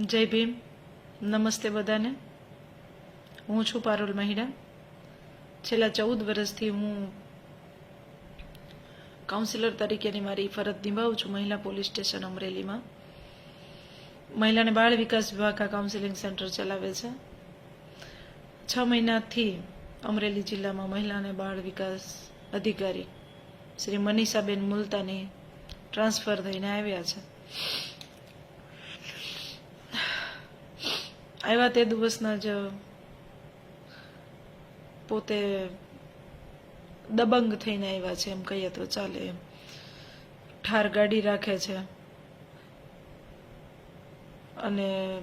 જય ભીમ. નમસ્તે બધાને. હું છું પારુલ મહિડા. છેલ્લા ચૌદ વર્ષથી હું કાઉન્સિલર તરીકેની મારી ફરજ નિભાવું છું મહિલા પોલીસ સ્ટેશન અમરેલીમાં. મહિલાને બાળ વિકાસ વિભાગ આ કાઉન્સિલિંગ સેન્ટર ચલાવે છે. છ મહિનાથી અમરેલી જિલ્લામાં મહિલા અને બાળ વિકાસ અધિકારી શ્રી મનીષાબેન મુલતાની ટ્રાન્સફર થઈને આવ્યા છે. આવ્યા તે દિવસના જ પોતે દબંગ થઈને આવ્યા છે એમ કહીએ તો ચાલે એમ. ઠાર ગાડી રાખે છે. અને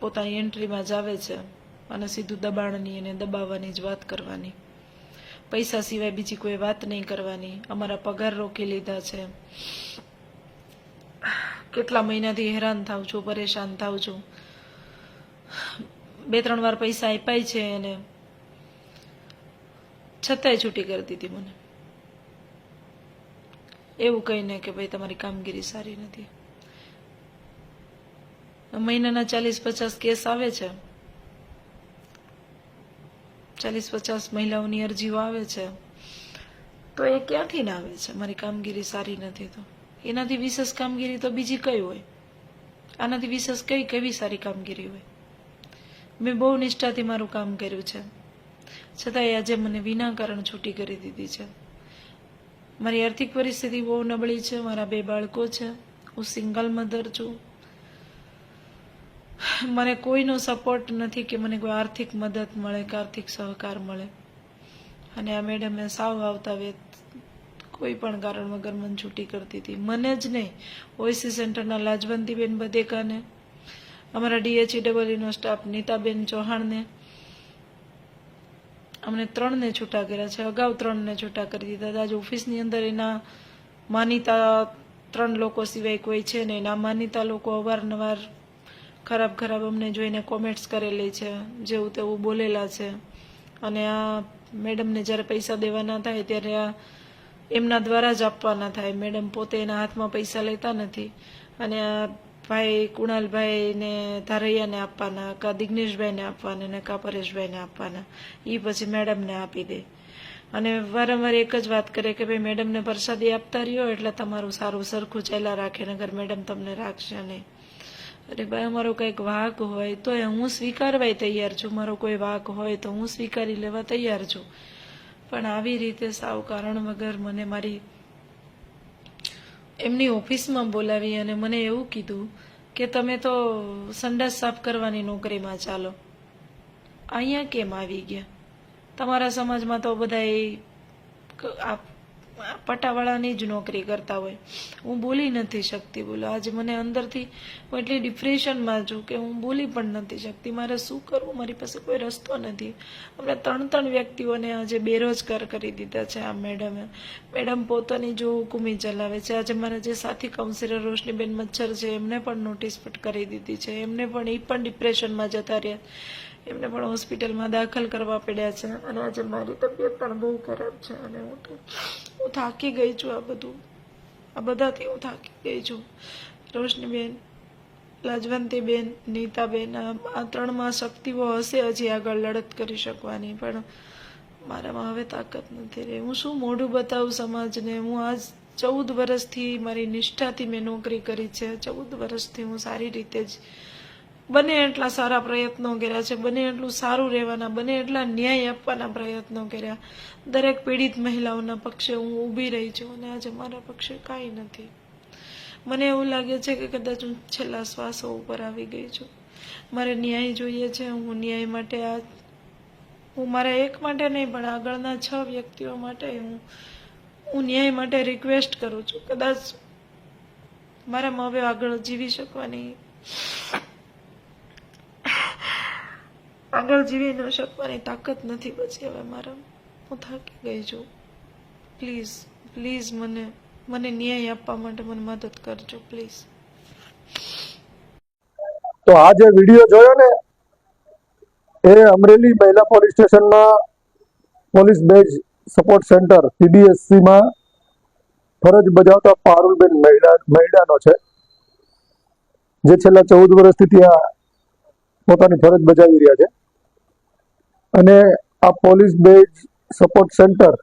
પોતાની એન્ટ્રીમાં જ આવે છે અને સીધું દબાણની અને દબાવવાની જ વાત કરવાની. પૈસા સિવાય બીજી કોઈ વાત નહીં કરવાની. અમારા પગાર રોકી લીધા છે. કેટલા મહિનાથી હેરાન થાવ છું, પરેશાન થાવ છું. બે ત્રણ વાર પૈસા આપ્યા છે એને છતાંય છૂટી કરી દીધી મને. એવું કહીને કે ભાઈ, તમારી કામગીરી સારી નથી. મહિનાના ચાલીસ પચાસ કેસ આવે છે. ચાલીસ પચાસ મહિલાઓની અરજીઓ આવે છે. તો એ ક્યાંથી ના આવે છે? મારી કામગીરી સારી નથી તો. એનાથી વિશેષ કામગીરી તો બીજી કઈ હોય? આનાથી વિશેષ કઈ કેવી સારી કામગીરી હોય? મેં બહુ નિષ્ઠાથી મારું કામ કર્યું છે. છતાંય આજે મને વિના કારણ છૂટી કરી દીધી છે. મારી આર્થિક પરિસ્થિતિ બહુ નબળી છે, મારા બે બાળકો છે, હું સિંગલ મધર છું. મને કોઈનો સપોર્ટ નથી કે મને કોઈ આર્થિક મદદ મળે કે આર્થિક સહકાર મળે. અને આ મેડમે સાવ આવતા વેત કોઈ પણ કારણ વગર મને છૂટી કરતી હતી મને જ નહીં, ઓએસી સેન્ટરના લાજવંતીબેન બધેકાને અમારા ડીએચઈડબલ્યુનો સ્ટાફ નીતાબેન ચૌહાણને. અમને ત્રણને છૂટા કર્યા છે. અગાઉ ત્રણને છૂટા કરી દીધા હતા. આજે ઓફિસની અંદર એના માનીતા ત્રણ લોકો સિવાય કોઈ છે ને એના માનીતા લોકો અવારનવાર ખરાબ ખરાબ અમને જોઈને કોમેન્ટ્સ કરેલી છે. જેવું તેવું બોલેલા છે. અને આ મેડમને જ્યારે પૈસા દેવાના થાય ત્યારે આ એમના દ્વારા જ આપવાના થાય. મેડમ પોતે એના હાથમાં પૈસા લેતા નથી. અને આ ભાઈ કુણાલભાઈને, ધારૈયાને આપવાના, કા દિગ્નેશભાઈને આપવાના, ને કા પરેશભાઈને આપવાના એ પછી મેડમને આપી દે. અને વારંવાર એક જ વાત કરે કે, ભાઈ, મેડમને પ્રસાદી આપતા રહ્યો એટલે તમારું સારું સરખું ચાલ્યા રાખે, નગર મેડમ તમને રાખશે નહીં. અરે ભાઈ, અમારો કંઈક વાક હોય તો હું સ્વીકારવાય તૈયાર છું. મારો કોઈ વાક હોય તો હું સ્વીકારી લેવા તૈયાર છું. પણ આવી રીતે સાવ કારણ વગર મને મારી એમની ઓફિસમાં બોલાવી અને મને એવું કીધું કે તમે તો સંડાસ સાફ કરવાની નોકરીમાં ચાલો. અહીંયા કેમ આવી ગયા? તમારા સમાજમાં તો બધા આ પટાવાળાની જ નોકરી કરતા હોય. હું બોલી નથી શકતી, બોલો. આજે મને અંદરથી હું એટલી ડિપ્રેશનમાં છું કે હું બોલી પણ નથી શકતી. મારે શું કરવું? મારી પાસે કોઈ રસ્તો નથી. હમણાં ત્રણ ત્રણ વ્યક્તિઓને આજે બેરોજગાર કરી દીધા છે આ મેડમે. મેડમ પોતાની જો હુકુમી ચલાવે છે. આજે મારા જે સાથી કાઉન્સિલર રોશનીબેન મચ્છર છે, એમને પણ નોટિસ કરી દીધી છે. એમને પણ એ પણ ડિપ્રેશનમાં જતા રહ્યા. એમને પણ હોસ્પિટલમાં દાખલ કરવા પડ્યા છે અને આજે મારી તબિયત પણ બહુ ખરાબ છે અને હું તો હું થાકી ગઈ છું આ બધું. આ બધાથી હું થાકી ગઈ છું. રોશનીબેન, લાજવંતીબેન, નીતાબેન, આ ત્રણમાં શક્તિઓ હશે હજી આગળ લડત કરી શકવાની, પણ મારામાં હવે તાકાત નથી રહી. હું શું મોઢું બતાવું સમાજને? હું આજ ચૌદ વર્ષથી મારી નિષ્ઠાથી મેં નોકરી કરી છે. ચૌદ વર્ષથી હું સારી રીતે જ બને એટલા સારા પ્રયત્નો કર્યા છે, બને એટલું સારું રહેવાના, બને એટલા ન્યાય આપવાના પ્રયત્નો કર્યા. દરેક પીડિત મહિલાઓના પક્ષે હું ઊભી રહી છું અને આજે મારા પક્ષે કાંઈ નથી. મને એવું લાગે છે કે કદાચ હું છેલ્લા શ્વાસો ઉપર આવી ગઈ છું. મારે ન્યાય જોઈએ છે, હું ન્યાય માટે આ હું મારા એક માટે નહીં, પણ આગળના છ વ્યક્તિઓ માટે હું હું ન્યાય માટે રિક્વેસ્ટ કરું છું. કદાચ મારામાં હવે આગળ જીવી શકવાની આગળ જીવી ન શકવાની તાકાત નથી. બચી હવે મારા હું થાકી ગઈ છું. પ્લીઝ પ્લીઝ મને મને ન્યાય આપવા માટે મને મદદ કરજો પ્લીઝ તો આ જે વીડિયો જોયો ને, એ અમરેલી મહિલા પોલીસ સ્ટેશનમાં પોલીસ બેજ સપોર્ટ સેન્ટરમાં ફરજ બજાવતા પારુલબેન મહિડાનો છે. જે છેલ્લા ચૌદ વર્ષથી ત્યાં પોતાની ફરજ બજાવી રહ્યા છે. અને આ પોલીસ બેઝ સપોર્ટ સેન્ટર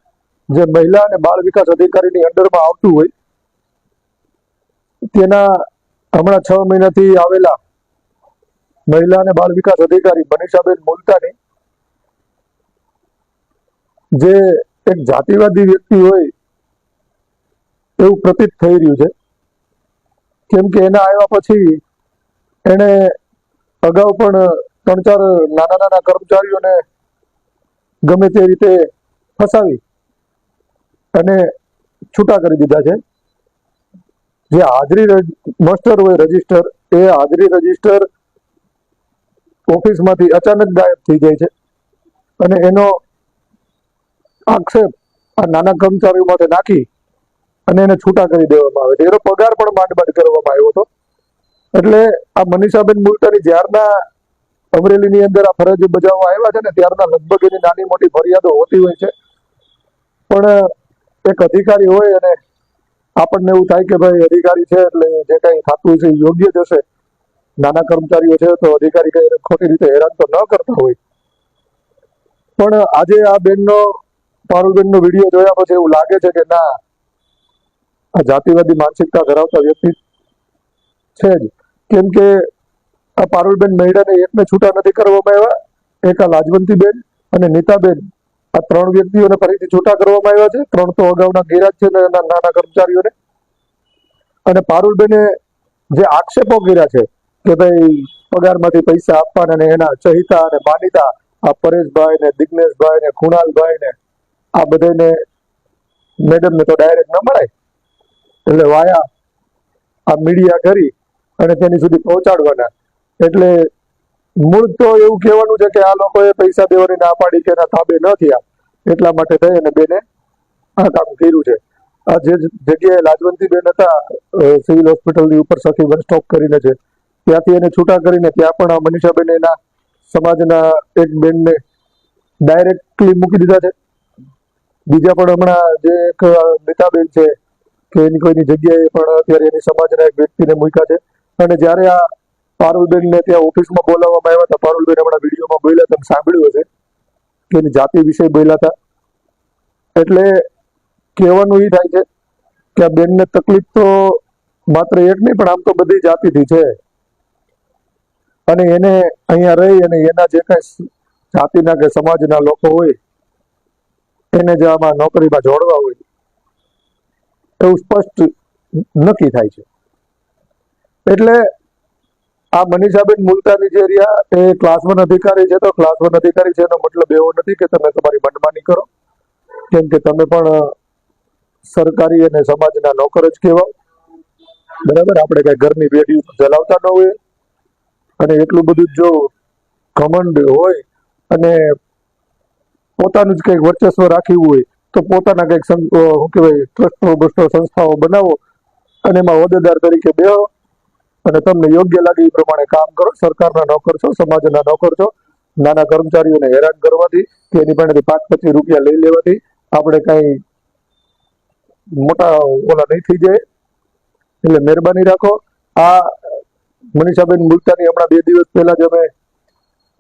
જે મહિલા અને બાળ વિકાસ અધિકારીની અંડરમાં આવતું હોય, તેના હમણાં છ મહિનાથી આવેલા મહિલા અને બાળ વિકાસ અધિકારી મનીષાબેન મુલતાની, જે એક જાતિવાદી વ્યક્તિ હોય એવું પ્રતીત થઈ રહ્યું છે. કેમ કે એના આવ્યા પછી એણે અગાઉ પણ ત્રણ ચાર નાના નાના કર્મચારીઓને ગમે તે રીતે ફસાવી અને છૂટા કરી દીધા છે. જે હાજરી માસ્ટર હોય રજિસ્ટર, એ હાજરી રજિસ્ટર ઓફિસમાંથી અચાનક ગાયબ થઈ જાય છે. અને એનો આક્ષેપ આ નાના કર્મચારીઓ માટે નાખી અને એને છૂટા કરી દેવામાં આવે છે. એનો પગાર પણ માંડ કરવામાં આવ્યો હતો. એટલે આ મનીષાબેન મુલતાની જ્યારના અમરેલીની અંદર આ ફરજ બજાવવા આવ્યા છે ને, ત્યારના લગભગ એની નાની મોટી ફરિયાદો હોતી હોય છે. પણ એક અધિકારી હોય અને આપણને એવું થાય કે ભાઈ અધિકારી છે એટલે જે કઈ થતું છે યોગ્ય જશે નાના કર્મચારીઓ છે તો અધિકારી કઈ ખોટી રીતે હેરાન તો ન કરતા હોય. પણ, આજે આ બેનનો પારુલબેનનો વીડિયો જોયા પછી એવું લાગે છે કે ના, આ જાતિવાદી માનસિકતા ધરાવતા વ્યક્તિ છે જ. કેમ કે આ પારુલબેન મહેડાને એકને છૂટા નથી કરવામાં આવ્યા. એક આ લાજવંતીબેન અને નીતાબેન. આ ત્રણ વ્યક્તિઓને ફરીથી છૂટા કરવામાં આવ્યા છે. ત્રણ તો અગાઉના ગેરહાજ છે એના નાના કર્મચારીઓને. અને પારુલબેને જે આક્ષેપો કર્યા છે કે ભાઈ પગારમાંથી પૈસા આપવાના અને એના ચહિતા અને માનીતા, આ પરેશભાઈ ને દિગ્નેશભાઈ ને કુણાલભાઈ ને આ બધાને મેડમને તો ડાયરેક્ટ ન મળાય એટલે વાયા આ મીડિયા કરી અને તેની સુધી પહોંચાડવાના. એટલે મૂળ તો એવું કહેવાનું છે કે આ લોકોએ પૈસા દેવાની ના પાડી કે એના થાબે ન થયા. એટલા માટે થઈ અને બેને આ કામ કર્યું છે. આ જે જગ્યાએ લાજવંતી બેન હતા સિવિલ હોસ્પિટલની ઉપર સખી બસ સ્ટોપ કરીને છે. ત્યાંથી એને છૂટા કરીને ત્યાં પણ આ મનીષાબેન એના સમાજના એક બેનને ડાયરેક્ટલી મૂકી દીધા છે. બીજા પણ હમણાં જે એક નીતાબેન છે, કે એની કોઈની જગ્યાએ પણ અત્યારે એની સમાજના એક વ્યક્તિને મૂક્યા છે. અને જ્યારે આ પારુલબેન ને ત્યાં ઓફિસમાં બોલાવવામાં આવ્યા હતા. પારુલબેન હમણાં વિડીયોમાં બોલ્યા તમે સાંભળ્યું હશે કે એની જાતિ વિશે બોલ્યા હતા. એટલે કહેવાનું એ થાય છે કે આ બેનને તકલીફ તો માત્ર એક નહીં, પણ આમ તો બધી જાતિથી છે. અને એને અહીંયા રહી અને એના જે કાંઈ જાતિના કે સમાજના લોકો હોય, એને જે આમાં નોકરીમાં જોડવા હોય, એવું સ્પષ્ટ નક્કી થાય છે. એટલે આ મનીષાબેન મુલતાની જે એ ક્લાસ વન અધિકારી છે, તો ક્લાસ વન અધિકારી છે એનો મતલબ એવો નથી કે તમે તમારી મનમાની કરો. કેમ કે તમે પણ સરકારી અને સમાજના નોકર જ કહેવાય બરાબર? આપણે કઈ ઘરની પેઢી ચલાવતા ન હોય અને એટલું બધું જ જો ઘમંડ હોય અને પોતાનું જ કંઈક વર્ચસ્વ રાખ્યું હોય, તો પોતાના કંઈક શું કહેવાય, ટ્રસ્ટો બસ્ટો સંસ્થાઓ બનાવો અને એમાં હોદ્દેદાર તરીકે બેહો. અને તમને યોગ્ય લાગે એ પ્રમાણે કામ કરો. સરકારના નોકર છો, સમાજના નોકર છો. નાના કર્મચારીઓને હેરાન કરવાથી કે એની પાસેથી પાંચ પચીસ રૂપિયા લઈ લેવાથી આપણે કાંઈ મોટા ઓલા નહીં થઈ જાય. એટલે મહેરબાની રાખો. આ મનીષાબેન મુલતાની હમણાં બે દિવસ પહેલા જ અમે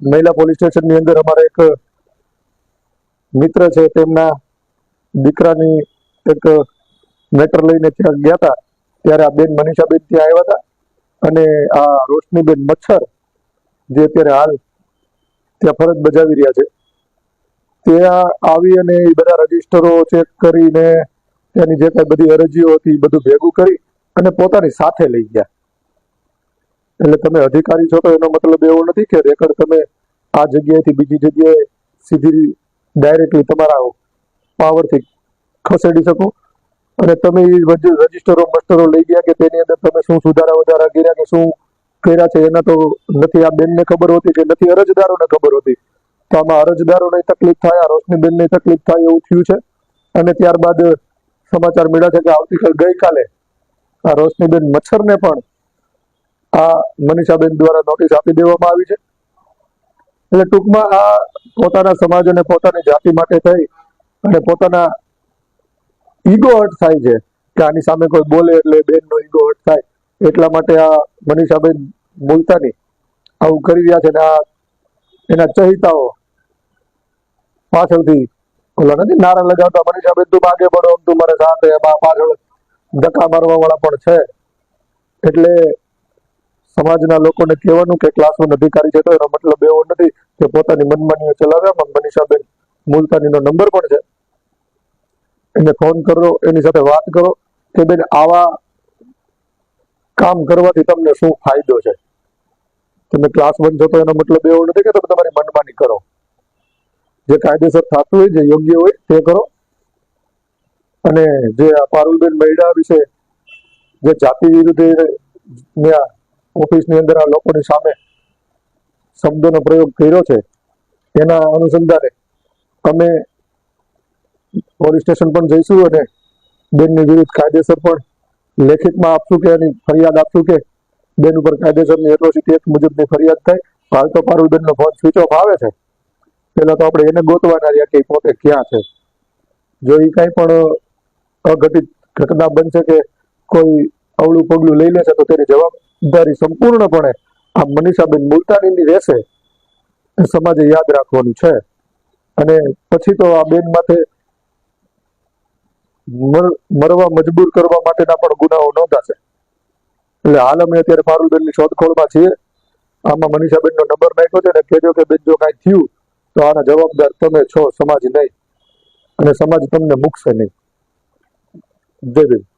મહિલા પોલીસ સ્ટેશનની અંદર અમારા એક મિત્ર છે, તેમના દીકરાની એક મેટર લઈને ત્યાં ગયા હતા. ત્યારે આ બેન મનીષાબેન ત્યાં આવ્યા હતા. અને આ રોશનીબેન મચ્છર જે અત્યારે હાલ ત્યાં ફરજ બજાવી રહ્યા છે, ત્યાં આવી અને એ બધા રજીસ્ટરો ચેક કરીને તેની જે કઈ બધી અરજીઓ હતી બધું ભેગું કરી અને પોતાની સાથે લઈ ગયા. એટલે તમે અધિકારી છો તો એનો મતલબ એવો નથી કે રેકર્ડ તમે આ જગ્યાએથી બીજી જગ્યાએ સીધી ડાયરેક્ટલી તમારા પાવરથી ખસેડી શકો. અને તમે રજીસ્ટરો મસ્ટરો લઈ ગયા કે તેની અંદર તમે શું સુધારા વધારા કર્યા કે શું કર્યા છે? એના તો નથી, આ બેનને ખબર હોતી કે નથી, અરજદારોને ખબર હોતી. તો આમાં અરજદારોને તકલીફ થાય, આ રોશનીબેનને તકલીફ થાય એવું થયું છે. અને ત્યારબાદ સમાચાર મળ્યા છે કે આવતીકાલ ગઈકાલે આ રોશનીબેન મચ્છરને પણ આ મનીષાબેન દ્વારા નોટિસ આપી દેવામાં આવી છે. એટલે ટૂંકમાં આ પોતાના સમાજ અને પોતાની જાતિ માટે થઈ અને પોતાના ઈગો હર્ટ થાય છે, કે આની સામે કોઈ બોલે એટલે બેનનો ઈગો હર્ટ થાય. એટલા માટે આ મનીષાબેન મુલતાની આવું કરી રહ્યા છે ને આ એના ચહિતાઓ પાછળથી ઓલા નથી નારા લગાવતા, મનીષાબેન, તું માગે પડો, આમ તું મારે સાથે એમાં પાછળ ધક્કા મારવા વાળા પણ છે. એટલે સમાજના લોકોને કહેવાનું કે ક્લાસ વન અધિકારી છે તો એનો મતલબ એવો નથી કે પોતાની મનમાનીઓ ચલાવે આમાં મનીષાબેન મુલતાનીનો નંબર પણ છે. એને ફોન કરો, એની સાથે વાત કરો કે બેન, આવા કામ કરવાથી તમને શું ફાયદો છે? તમે ક્લાસ વન તો એનો મતલબ એવો નથી કે તમે તમારી મનમાની કરો. જે કાયદેસર થતું હોય, જે યોગ્ય હોય, તે કરો. અને જે પારુલબેન મૈડા વિશે જે જાતિ વિરુદ્ધ ઓફિસની અંદર આ લોકોની સામે શબ્દોનો પ્રયોગ કર્યો છે, એના અનુસંધાને અમે પોલીસ સ્ટેશન પણ જઈશું અને બેનની વિરુદ્ધ કાયદેસર પણ લેખિતમાં આપશું કે એની ફરિયાદ આપશું કે બેન ઉપર કાયદેસરની એટ્રોસિટી એક્ટ મુજબની ફરિયાદ થાય. હાલ તો પારુલબેનનો ફોન સ્વિચ ઓફ આવે છે. પહેલાં તો આપણે એને ગોતવાના રહ્યા કે પોતે ક્યાં છે. જો એ કાંઈ પણ અઘટિત ઘટના બનશે કે કોઈ અવળું પગલું લઈ લેશે તો તેની જવાબદારી સંપૂર્ણપણે આ મનીષાબેન મુલતાનીની રહેશે. સમાજે યાદ રાખવાનું છે. અને પછી તો આ બેન માથે મરવા મજબૂર કરવા માટેના પણ ગુનાઓ નોંધાશે. એટલે હાલ અમે અત્યારે પારુલબેનની શોધખોળમાં છીએ. આમાં મનીષાબેનનો નંબર નાખ્યો છે ને કહેજો કે બેન, જો કાંઈ થયું, તો આના જવાબદાર તમે છો, સમાજ નહીં. અને સમાજ તમને મૂકશે નહીં. જય ભીમ.